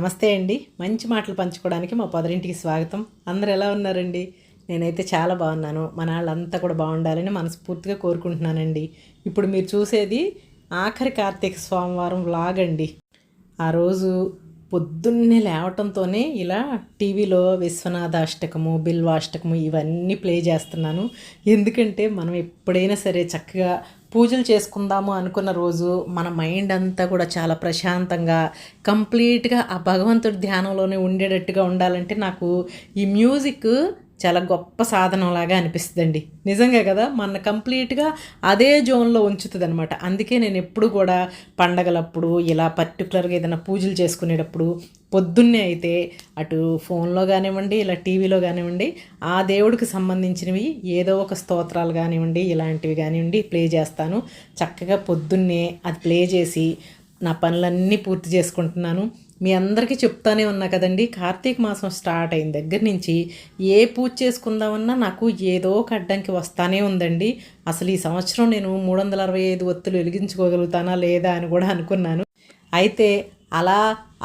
నమస్తే అండి. మంచి మాటలు పంచుకోవడానికి మా పొదరింటికి స్వాగతం. అందరు ఎలా ఉన్నారండి? నేనైతే చాలా బాగున్నాను. మన వాళ్ళంతా కూడా బాగుండాలని మనస్ఫూర్తిగా కోరుకుంటున్నానండి. ఇప్పుడు మీరు చూసేది ఆఖరి కార్తీక సోమవారం వ్లాగ్ అండి. ఆ రోజు పొద్దున్నే లేవటంతోనే ఇలా టీవీలో విశ్వనాథాష్టకము బిల్వాష్టకము ఇవన్నీ ప్లే చేస్తున్నాను. ఎందుకంటే మనం ఎప్పుడైనా సరే చక్కగా పూజలు చేసుకుందాము అనుకున్న రోజు మన మైండ్ అంతా కూడా చాలా ప్రశాంతంగా కంప్లీట్గా ఆ భగవంతుడి ధ్యానంలోనే ఉండేటట్టుగా ఉండాలంటే నాకు ఈ మ్యూజిక్ చాలా గొప్ప సాధనంలాగా అనిపిస్తుందండి. నిజంగా కదా మన కంప్లీట్గా అదే జోన్లో ఉంచుతుంది అనమాట అందుకే నేను ఎప్పుడు కూడా పండగలప్పుడు ఇలా పర్టికులర్గా ఏదైనా పూజలు చేసుకునేటప్పుడు పొద్దున్నే అయితే అటు ఫోన్లో కానివ్వండి ఇలా టీవీలో కానివ్వండి ఆ దేవుడికి సంబంధించినవి ఏదో ఒక స్తోత్రాలు కానివ్వండి ఇలాంటివి కానివ్వండి ప్లే చేస్తాను. చక్కగా పొద్దున్నే అది ప్లే చేసి నా పనులన్నీ పూర్తి చేసుకుంటున్నాను. మీ అందరికీ చెప్తానే ఉన్నా కదండి కార్తీక మాసం స్టార్ట్ అయిన దగ్గర నుంచి ఏ పూజ చేసుకుందామన్నా నాకు ఏదో ఒక అడ్డంకి వస్తానే ఉందండి. అసలు ఈ సంవత్సరం నేను మూడు వందల అరవై ఐదు ఒత్తులు వెలిగించుకోగలుగుతానా లేదా అని కూడా అనుకున్నాను. అయితే అలా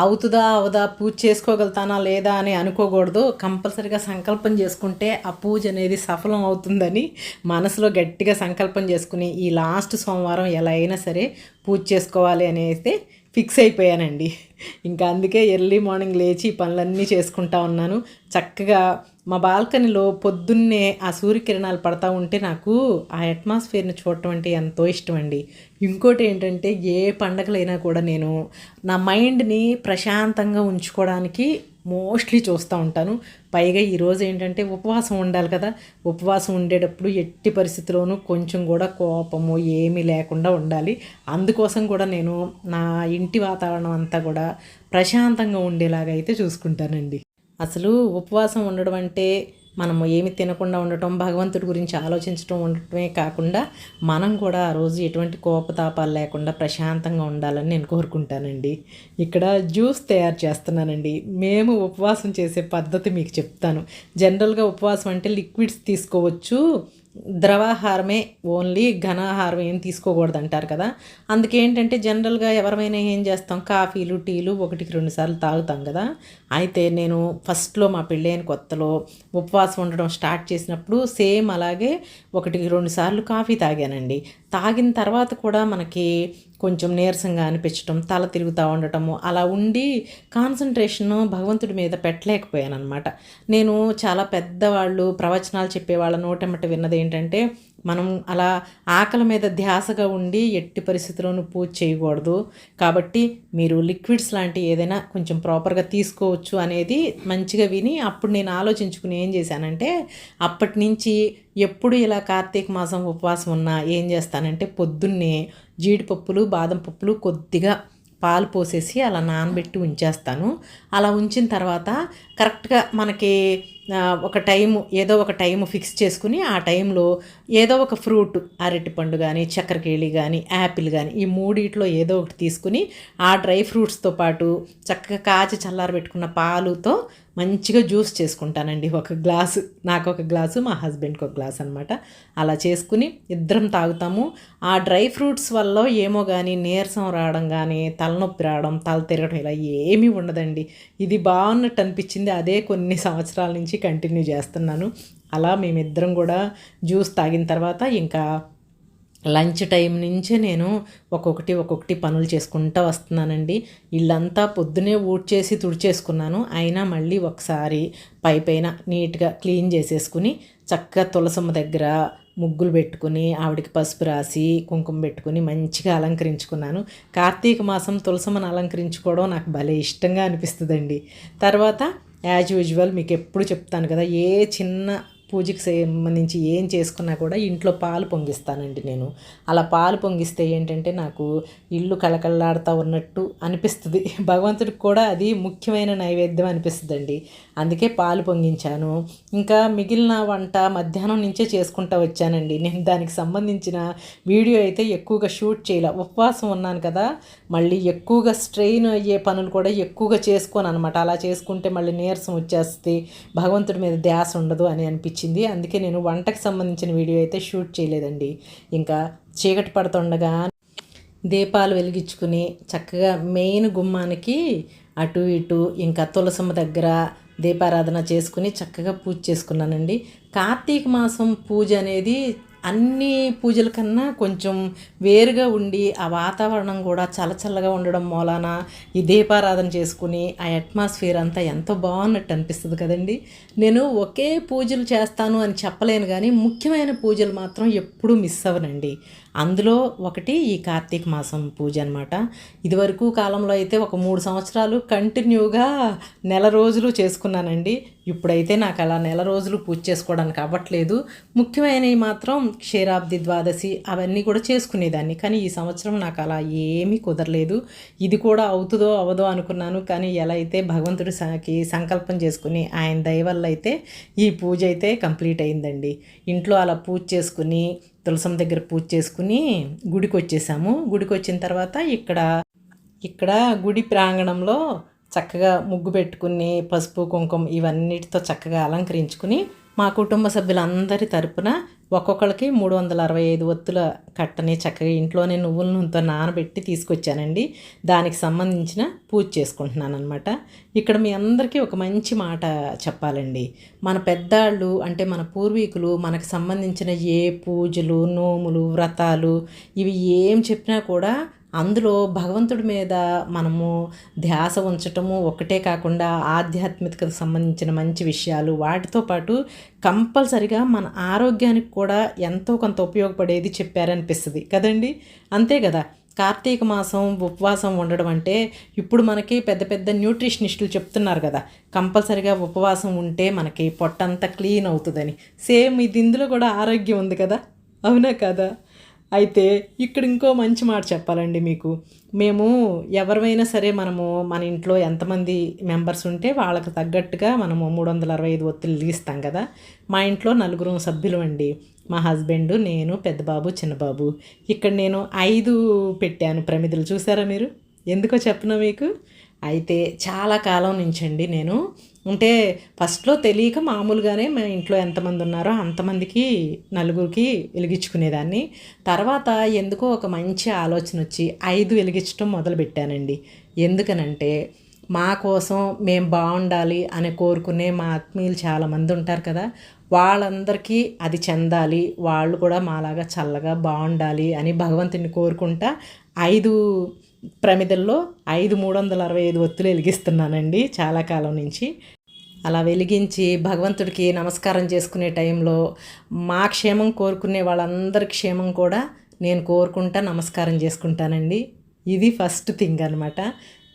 అవుతుందా అవుదా పూజ చేసుకోగలుగుతానా లేదా అని అనుకోకూడదు. కంపల్సరిగా సంకల్పం చేసుకుంటే ఆ పూజ అనేది సఫలం అవుతుందని మనసులో గట్టిగా సంకల్పం చేసుకుని ఈ లాస్ట్ సోమవారం ఎలా అయినా సరే పూజ చేసుకోవాలి అని అయితే ఫిక్స్ అయిపోయానండి. ఇంకా అందుకే ఎర్లీ మార్నింగ్ లేచి పనులన్నీ చేసుకుంటా ఉన్నాను. చక్కగా మా బాల్కనీలో పొద్దున్నే ఆ సూర్యకిరణాలు పడతా ఉంటే నాకు ఆ అట్మాస్ఫియర్ని చూడటం అంటే ఎంతో ఇష్టం అండి ఇంకోటి ఏంటంటే ఏ పండగలైనా కూడా నేను నా మైండ్ని ప్రశాంతంగా ఉంచుకోవడానికి మోస్ట్లీ చూస్తూ ఉంటాను. పైగా ఈరోజు ఏంటంటే ఉపవాసం ఉండాలి కదా. ఉపవాసం ఉండేటప్పుడు ఎట్టి పరిస్థితిలోనూ కొంచెం కూడా కోపము ఏమీ లేకుండా ఉండాలి. అందుకోసం కూడా నేను నా ఇంటి వాతావరణం అంతా కూడా ప్రశాంతంగా ఉండేలాగా అయితే చూసుకుంటానండి. అసలు ఉపవాసం ఉండడం అంటే మనము ఏమి తినకుండా ఉండటం భగవంతుడి గురించి ఆలోచించడం ఉండటమే కాకుండా మనం కూడా ఆ రోజు ఎటువంటి కోపతాపాలు లేకుండా ప్రశాంతంగా ఉండాలని నేను కోరుకుంటానండి. ఇక్కడ జ్యూస్ తయారు చేస్తున్నానండి. మేము ఉపవాసం చేసే పద్ధతి మీకు చెప్తాను. జనరల్గా ఉపవాసం అంటే లిక్విడ్స్ తీసుకోవచ్చు ద్రవాహారమే ఓన్లీ ఘనాహారం ఏం తీసుకోకూడదు అంటారు కదా అందుకేంటంటే జనరల్గా ఎవరమైనా ఏం చేస్తాం కాఫీలు టీలు ఒకటికి రెండు సార్లు తాగుతాం కదా. అయితే నేను ఫస్ట్లో మా పెళ్ళైన కొత్తలో ఉపవాసం ఉండడం స్టార్ట్ చేసినప్పుడు సేమ్ అలాగే ఒకటికి రెండు సార్లు కాఫీ తాగానండి. తాగిన తర్వాత కూడా మనకి కొంచెం నీరసంగా అనిపించటం తల తిరుగుతూ ఉండటము అలా ఉండి కాన్సన్ట్రేషన్ను భగవంతుడి మీద పెట్టలేకపోయాను అనమాట నేను చాలా పెద్దవాళ్ళు ప్రవచనాలు చెప్పేవాళ్ళ నోటెమ్మట విన్నది ఏంటంటే మనం అలా ఆకలి మీద ధ్యాసగా ఉండి ఎట్టి పరిస్థితుల్లోనూ పూజ చేయకూడదు. కాబట్టి మీరు లిక్విడ్స్ లాంటి ఏదైనా కొంచెం ప్రాపర్గా తీసుకోవచ్చు అనేది మంచిగా విని అప్పుడు నేను ఆలోచించుకుని ఏం చేశానంటే అప్పటి నుంచి ఎప్పుడు ఇలా కార్తీక మాసం ఉపవాసం ఉన్నా ఏం చేస్తానంటే పొద్దున్నే జీడిపప్పులు బాదం పప్పులు కొద్దిగా పాలు పోసేసి అలా నానబెట్టి ఉంచేస్తాను. అలా ఉంచిన తర్వాత కరెక్ట్గా మనకి ఒక టైము ఏదో ఒక టైము ఫిక్స్ చేసుకుని ఆ టైంలో ఏదో ఒక ఫ్రూట్ అరటిపండు కానీ చక్కెరకేళి కానీ యాపిల్ కానీ ఈ మూడిట్లో ఏదో ఒకటి తీసుకుని ఆ డ్రై ఫ్రూట్స్తో పాటు చక్కగా కాచి చల్లారబెట్టుకున్న పాలుతో మంచిగా జ్యూస్ చేసుకుంటానండి. ఒక గ్లాసు నాకు ఒక గ్లాసు మా హస్బెండ్కి ఒక గ్లాస్ అనమాట అలా చేసుకుని ఇద్దరం తాగుతాము. ఆ డ్రై ఫ్రూట్స్ వల్ల ఏమో కానీ నీరసం రావడం కానీ తలనొప్పి రావడం తల తిరగడం ఇలా ఏమీ ఉండదండి. ఇది బాగున్నట్టు అనిపించింది. అదే కొన్ని సంవత్సరాల నుంచి కంటిన్యూ చేస్తున్నాను. అలా మేమిద్దరం కూడా జ్యూస్ తాగిన తర్వాత ఇంకా లంచ్ టైం నుంచే నేను ఒక్కొక్కటి ఒక్కొక్కటి పనులు చేసుకుంటూ వస్తున్నానండి. ఇల్లంతా పొద్దునే ఊడ్చేసి తుడిచేసుకున్నాను. అయినా మళ్ళీ ఒకసారి పై పైన నీట్గా క్లీన్ చేసేసుకుని చక్కగా తులసమ్మ దగ్గర ముగ్గులు పెట్టుకుని ఆవిడకి పసుపు రాసి కుంకుమ పెట్టుకుని మంచిగా అలంకరించుకున్నాను. కార్తీక మాసం తులసమ్మను అలంకరించుకోవడం నాకు భలే ఇష్టంగా అనిపిస్తుందండి. తర్వాత యాజ్ యూజువల్ మీకు ఎప్పుడు చెప్తాను కదా ఏ చిన్న పూజకి సంబంధించి ఏం చేసుకున్నా కూడా ఇంట్లో పాలు పొంగిస్తానండి నేను. అలా పాలు పొంగిస్తే ఏంటంటే నాకు ఇల్లు కళకళలాడుతూ ఉన్నట్టు అనిపిస్తుంది. భగవంతుడికి కూడా అది ముఖ్యమైన నైవేద్యం అనిపిస్తుందండి. అందుకే పాలు పొంగించాను. ఇంకా మిగిలిన వంట మధ్యాహ్నం నుంచే చేసుకుంటా వచ్చానండి. నేను దానికి సంబంధించిన వీడియో అయితే ఎక్కువగా షూట్ చేయలే. ఉపవాసం ఉన్నాను కదా మళ్ళీ ఎక్కువగా స్ట్రెయిన్ అయ్యే పనులు కూడా ఎక్కువగా చేసుకోను అనమాట అలా చేసుకుంటే మళ్ళీ నీరసం వచ్చేస్తుంది భగవంతుడి మీద ధ్యాస ఉండదు అని అనిపించింది అనిపించింది. అందుకే నేను వంటకు సంబంధించిన వీడియో అయితే షూట్ చేయలేదండి. ఇంకా చీకటి పడుతుండగా దీపాలు వెలిగించుకుని చక్కగా మెయిన్ గుమ్మానికి అటు ఇటు ఇంకా తులసమ్మ దగ్గర దీపారాధన చేసుకుని చక్కగా పూజ చేసుకున్నానండి. కార్తీక మాసం పూజ అనేది అన్ని పూజల కన్నా కొంచెం వేరుగా ఉండి ఆ వాతావరణం కూడా చల్లచల్లగా ఉండడం మూలాన ఈ దీపారాధన చేసుకుని ఆ అట్మాస్ఫియర్ అంతా ఎంతో బాగున్నట్టు అనిపిస్తుంది కదండి. నేను ఒకే పూజలు చేస్తాను అని చెప్పలేను కానీ ముఖ్యమైన పూజలు మాత్రం ఎప్పుడూ మిస్ అవ్వనండి. అందులో ఒకటి ఈ కార్తీక మాసం పూజ అనమాట ఇదివరకు కాలంలో అయితే ఒక మూడు సంవత్సరాలు కంటిన్యూగా నెల రోజులు చేసుకున్నానండి. ఇప్పుడైతే నాకు అలా నెల రోజులు పూజ చేసుకోవడానికి అవ్వట్లేదు. ముఖ్యమైనవి మాత్రం క్షీరాబ్ది ద్వాదశి అవన్నీ కూడా చేసుకునేదాన్ని. కానీ ఈ సంవత్సరం నాకు అలా ఏమీ కుదరలేదు. ఇది కూడా అవుతుందో అవదో అనుకున్నాను. కానీ ఎలా అయితే భగవంతుడి సాకి సంకల్పం చేసుకుని ఆయన దయవల్ల అయితే ఈ పూజ అయితే కంప్లీట్ అయిందండి. ఇంట్లో అలా పూజ చేసుకుని తులసం దగ్గర పూజ చేసుకుని గుడికి వచ్చేసాము గుడికి వచ్చిన తర్వాత ఇక్కడ ఇక్కడ గుడి ప్రాంగణంలో చక్కగా ముగ్గు పెట్టుకుని పసుపు కుంకుమ ఇవన్నిటితో చక్కగా అలంకరించుకుని మా కుటుంబ సభ్యులందరి తరపున ఒక్కొక్కరికి మూడు వందల అరవై ఐదు ఒత్తుల కట్టని చక్కగా ఇంట్లోనే నువ్వుల నూనెతో నానబెట్టి తీసుకొచ్చానండి. దానికి సంబంధించిన పూజ చేసుకుంటున్నాను అనమాట ఇక్కడ మీ అందరికీ ఒక మంచి మాట చెప్పాలండి. మన పెద్దాళ్ళు అంటే మన పూర్వీకులు మనకు సంబంధించిన ఏ పూజలు నోములు వ్రతాలు ఇవి ఏం చెప్పినా కూడా అందులో భగవంతుడి మీద మనము ధ్యాస ఉంచటము ఒకటే కాకుండా ఆధ్యాత్మికతకు సంబంధించిన మంచి విషయాలు వాటితో పాటు కంపల్సరిగా మన ఆరోగ్యానికి కూడా ఎంతో కొంత ఉపయోగపడేది చెప్పారనిపిస్తుంది. కదండి? అంతే కదా? కార్తీక మాసం ఉపవాసం ఉండడం అంటే ఇప్పుడు మనకి పెద్ద పెద్ద న్యూట్రిషనిస్టులు చెప్తున్నారు కదా కంపల్సరిగా ఉపవాసం ఉంటే మనకి పొట్టంతా క్లీన్ అవుతుందని. సేమ్ ఇది ఇందులో కూడా ఆరోగ్యం ఉంది కదా? అవునా కదా? అయితే ఇక్కడ ఇంకో మంచి మాట చెప్పాలండి మీకు. మేము ఎవరివైనా సరే మనము మన ఇంట్లో ఎంతమంది మెంబర్స్ ఉంటే వాళ్ళకి తగ్గట్టుగా మనము మూడు వందల అరవై ఐదు ఒత్తిళ్ళు తీస్తాం కదా. మా ఇంట్లో నలుగురు సభ్యులు అండి. మా హస్బెండ్ నేను పెద్దబాబు చిన్నబాబు. ఇక్కడ నేను ఐదు పెట్టాను ప్రమిదలు. చూసారా మీరు? ఎందుకో చెప్పనా మీకు? అయితే చాలా కాలం నుంచండి నేను. అంటే ఫస్ట్లో తెలియక మామూలుగానే మా ఇంట్లో ఎంతమంది ఉన్నారో అంతమందికి నలుగురికి వెలిగించుకునేదాన్ని. తర్వాత ఎందుకో ఒక మంచి ఆలోచన వచ్చి ఐదు వెలిగించడం మొదలుపెట్టానండి. ఎందుకనంటే మా కోసం మేము బాగుండాలి అని కోరుకునే మా ఆత్మీయులు చాలామంది ఉంటారు కదా వాళ్ళందరికీ అది చెందాలి వాళ్ళు కూడా మాలాగా చల్లగా బాగుండాలి అని భగవంతుని కోరుకుంటా ఐదు ప్రమిదల్లో ఐదు మూడు వందల అరవై ఐదు ఒత్తులు వెలిగిస్తున్నానండి చాలా కాలం నుంచి. అలా వెలిగించి భగవంతుడికి నమస్కారం చేసుకునే టైంలో మా క్షేమం కోరుకునే వాళ్ళందరి క్షేమం కూడా నేను కోరుకుంటా నమస్కారం చేసుకుంటానండి. ఇది ఫస్ట్ థింగ్ అనమాట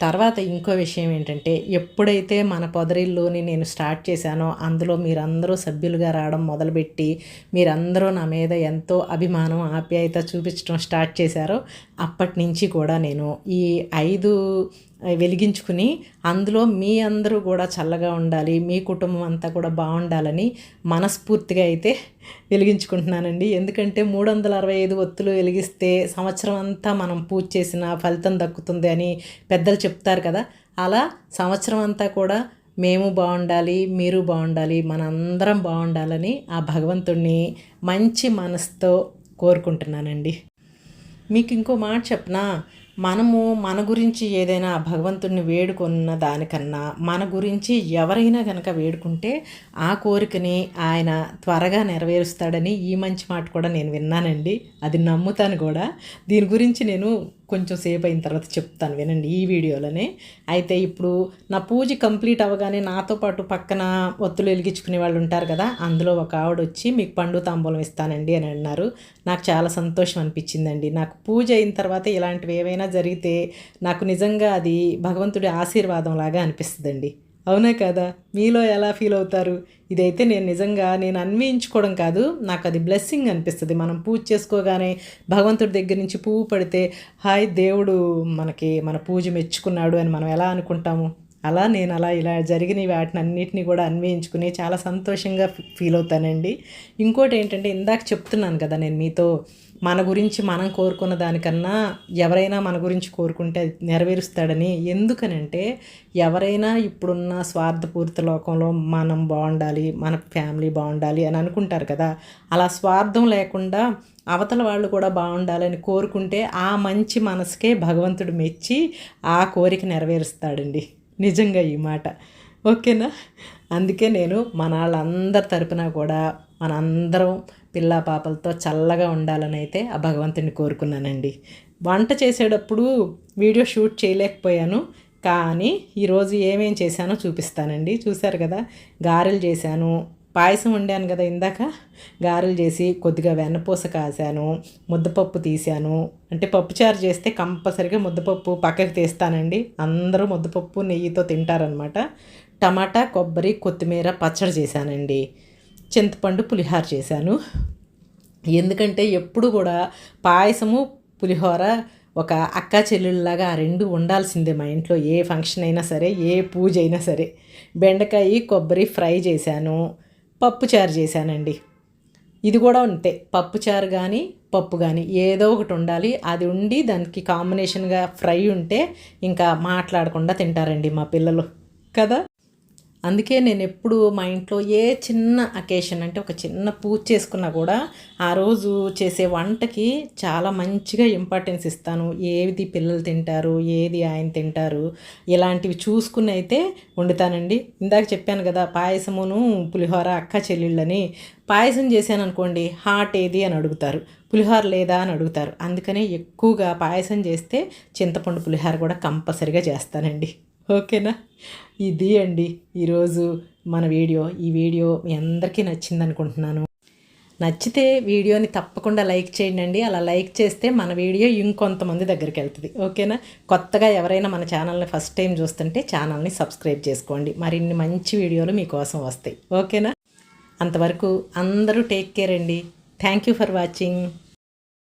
తర్వాత ఇంకో విషయం ఏంటంటే ఎప్పుడైతే మన పొదరిల్లోని నేను స్టార్ట్ చేశానో అందులో మీరందరూ సభ్యులుగా రావడం మొదలుపెట్టి మీరందరూ నా మీద ఎంతో అభిమానం ఆప్యాయత చూపించడం స్టార్ట్ చేశారో అప్పటి నుంచి కూడా నేను ఈ ఐదు వెలిగించుకుని అందులో మీ అందరూ కూడా చల్లగా ఉండాలి మీ కుటుంబం అంతా కూడా బాగుండాలని మనస్ఫూర్తిగా అయితే వెలిగించుకుంటున్నానండి. ఎందుకంటే మూడు వందల అరవై ఐదు ఒత్తులు వెలిగిస్తే సంవత్సరం అంతా మనం పూజ చేసిన ఫలితం దక్కుతుంది అని పెద్దలు చెప్తారు కదా. అలా సంవత్సరం అంతా కూడా మేము బాగుండాలి మీరు బాగుండాలి మనందరం బాగుండాలని ఆ భగవంతుణ్ణి మంచి మనసుతో కోరుకుంటున్నానండి. మీకు ఇంకో మాట చెప్పనా? మనము మన గురించి ఏదైనా భగవంతుడిని వేడుకున్న దానికన్నా మన గురించి ఎవరైనా కనుక వేడుకుంటే ఆ కోరికని ఆయన త్వరగా నెరవేరుస్తాడని ఈ మంచి మాట కూడా నేను విన్నానండి. అది నమ్ముతాను కూడా. దీని గురించి నేను కొంచెం సేపు అయిన తర్వాత చెప్తాను వినండి ఈ వీడియోలోనే. అయితే ఇప్పుడు నా పూజ కంప్లీట్ అవ్వగానే నాతో పాటు పక్కన ఒత్తులు వెలిగించుకునే వాళ్ళు ఉంటారు కదా అందులో ఒక ఆవిడ వచ్చి మీకు పండు తాంబూలం ఇస్తానండి అని అన్నారు. నాకు చాలా సంతోషం అనిపించిందండి. నాకు పూజ అయిన తర్వాత ఇలాంటివి ఏవైనా జరిగితే నాకు నిజంగా అది భగవంతుడి ఆశీర్వాదం లాగా అనిపిస్తుందండి. అవునా కదా? మీలో ఎలా ఫీల్ అవుతారు? ఇదైతే నేను నిజంగా నేను అన్వయించుకోవడం కాదు. నాకు అది బ్లెస్సింగ్ అనిపిస్తుంది. మనం పూజ చేసుకోగానే భగవంతుడి దగ్గర నుంచి పువ్వు పడితే హాయ్ దేవుడు మనకి మన పూజ మెచ్చుకున్నాడు అని మనం ఎలా అనుకుంటాము? అలా నేను అలా ఇలా జరిగిన వాటిని అన్నిటినీ కూడా అన్వయించుకుని చాలా సంతోషంగా ఫీల్ అవుతానండి. ఇంకోటి ఏంటంటే ఇందాక చెప్తున్నాను కదా నేను మీతో మన గురించి మనం కోరుకున్న దానికన్నా ఎవరైనా మన గురించి కోరుకుంటే నెరవేరుస్తాడని. ఎందుకనంటే ఎవరైనా ఇప్పుడున్న స్వార్థపూరిత లోకంలో మనం బాగుండాలి మన ఫ్యామిలీ బాగుండాలి అని అనుకుంటారు కదా. అలా స్వార్థం లేకుండా అవతల వాళ్ళు కూడా బాగుండాలని కోరుకుంటే ఆ మంచి మనసుకే భగవంతుడు మెచ్చి ఆ కోరిక నెరవేరుస్తాడండి. నిజంగా ఈ మాట. ఓకేనా? అందుకే నేను మన వాళ్ళందరి తరపున కూడా మనందరం పిల్ల పాపలతో చల్లగా ఉండాలని అయితే ఆ భగవంతుని కోరుకున్నానండి. వంట చేసేటప్పుడు వీడియో షూట్ చేయలేకపోయాను. కానీ ఈరోజు ఏమేం చేశానో చూపిస్తానండి. చూశారు కదా? గారెలు చేశాను పాయసం వండాను కదా ఇందాక. గారెలు చేసి కొద్దిగా వెన్నపూస కాశాను ముద్దపప్పు తీశాను అంటే పప్పుచారు చేస్తే కంపల్సరిగా ముద్దపప్పు పక్కకు తీస్తానండి. అందరూ ముద్దపప్పు నెయ్యితో తింటారనమాట టమాటా కొబ్బరి కొత్తిమీర పచ్చడి చేశానండి. చింతపండు పులిహార చేశాను. ఎందుకంటే ఎప్పుడు కూడా పాయసము పులిహోర ఒక అక్క చెల్లెళ్ళలాగా ఆ రెండు ఉండాల్సిందే మా ఇంట్లో. ఏ ఫంక్షన్ అయినా సరే ఏ పూజ అయినా సరే. బెండకాయ కొబ్బరి ఫ్రై చేశాను. పప్పుచారు చేశానండి. ఇది కూడా ఉంటే పప్పుచారు కానీ పప్పు కానీ ఏదో ఒకటి ఉండాలి. అది ఉండి దానికి కాంబినేషన్గా ఫ్రై ఉంటే ఇంకా మాట్లాడకుండా తింటారండి మా పిల్లలు. కదా? అందుకే నేను ఎప్పుడు మా ఇంట్లో ఏ చిన్న అకేషన్ అంటే ఒక చిన్న పూజ చేసుకున్నా కూడా ఆ రోజు చేసే వంటకి చాలా మంచిగా ఇంపార్టెన్స్ ఇస్తాను. ఏది పిల్లలు తింటారు ఏది ఆయన తింటారు ఇలాంటివి చూసుకుని అయితే వండుతానండి. ఇందాక చెప్పాను కదా పాయసమును పులిహోర అక్క చెల్లెళ్ళని పాయసం చేశాను అనుకోండి హాట్ ఏది అని అడుగుతారు. పులిహోర లేదా అని అడుగుతారు. అందుకనే ఎక్కువగా పాయసం చేస్తే చింతపండు పులిహోర కూడా కంపల్సరిగా చేస్తానండి. ఓకేనా? ఇది అండి ఈరోజు మన వీడియో. ఈ వీడియో మీ అందరికీ నచ్చింది అనుకుంటున్నాను నచ్చితే వీడియోని తప్పకుండా లైక్ చేయండి అలా లైక్ చేస్తే మన వీడియో ఇంకొంతమంది దగ్గరికి వెళ్తుంది. ఓకేనా? కొత్తగా ఎవరైనా మన ఛానల్ని ఫస్ట్ టైం చూస్తుంటే ఛానల్ని సబ్స్క్రైబ్ చేసుకోండి. మరిన్ని మంచి వీడియోలు మీకోసం వస్తాయి. ఓకేనా? అంతవరకు అందరూ టేక్ కేర్ అండి. Thank you for watching.